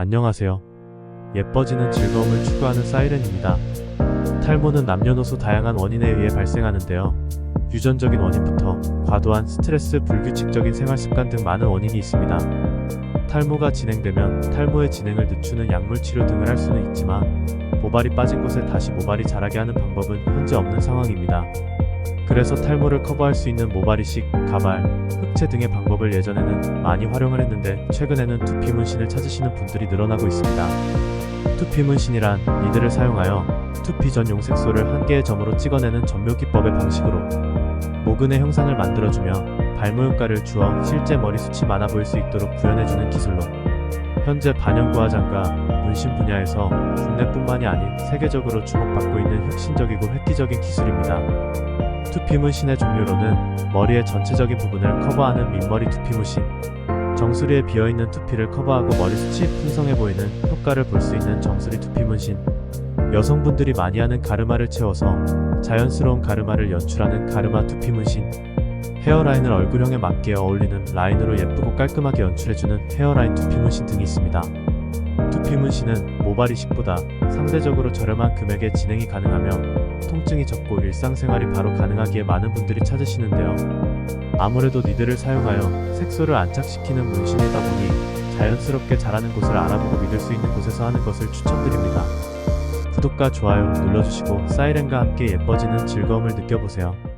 안녕하세요. 예뻐지는 즐거움을 추구하는 사이렌입니다. 탈모는 남녀노소 다양한 원인에 의해 발생하는데요. 유전적인 원인부터 과도한 스트레스, 불규칙적인 생활 습관 등 많은 원인이 있습니다. 탈모가 진행되면 탈모의 진행을 늦추는 약물 치료 등을 할 수는 있지만 모발이 빠진 곳에 다시 모발이 자라게 하는 방법은 현재 없는 상황입니다. 그래서 탈모를 커버할 수 있는 모발 이식, 가발, 흑채 등의 방법을 예전에는 많이 활용을 했는데 최근에는 두피 문신을 찾으시는 분들이 늘어나고 있습니다. 두피 문신이란 니들을 사용하여 두피 전용 색소를 한 개의 점으로 찍어내는 전묘 기법의 방식으로 모근의 형상을 만들어주며 발모 효과를 주어 실제 머리 숱이 많아 보일 수 있도록 구현해주는 기술로 현재 반영구화장과 문신 분야에서 국내뿐만이 아닌 세계적으로 주목받고 있는 혁신적이고 획기적인 기술입니다. 투피 문신의 종류로는 머리의 전체적인 부분을 커버하는 민머리 투피 문신, 정수리에 비어있는 투피를 커버하고 머리숱이 풍성해 보이는 효과를 볼 수 있는 정수리 투피 문신, 여성분들이 많이 하는 가르마를 채워서 자연스러운 가르마를 연출하는 가르마 투피 문신, 헤어라인을 얼굴형에 맞게 어울리는 라인으로 예쁘고 깔끔하게 연출해주는 헤어라인 투피 문신 등이 있습니다. 투피 문신은 모발 이식보다 상대적으로 저렴한 금액에 진행이 가능하며 통증이 적고 일상생활이 바로 가능하기에 많은 분들이 찾으시는데요. 아무래도 니들을 사용하여 색소를 안착시키는 문신이다 보니 자연스럽게 자라는 곳을 알아보고 믿을 수 있는 곳에서 하는 것을 추천드립니다. 구독과 좋아요 눌러주시고 사이렌과 함께 예뻐지는 즐거움을 느껴보세요.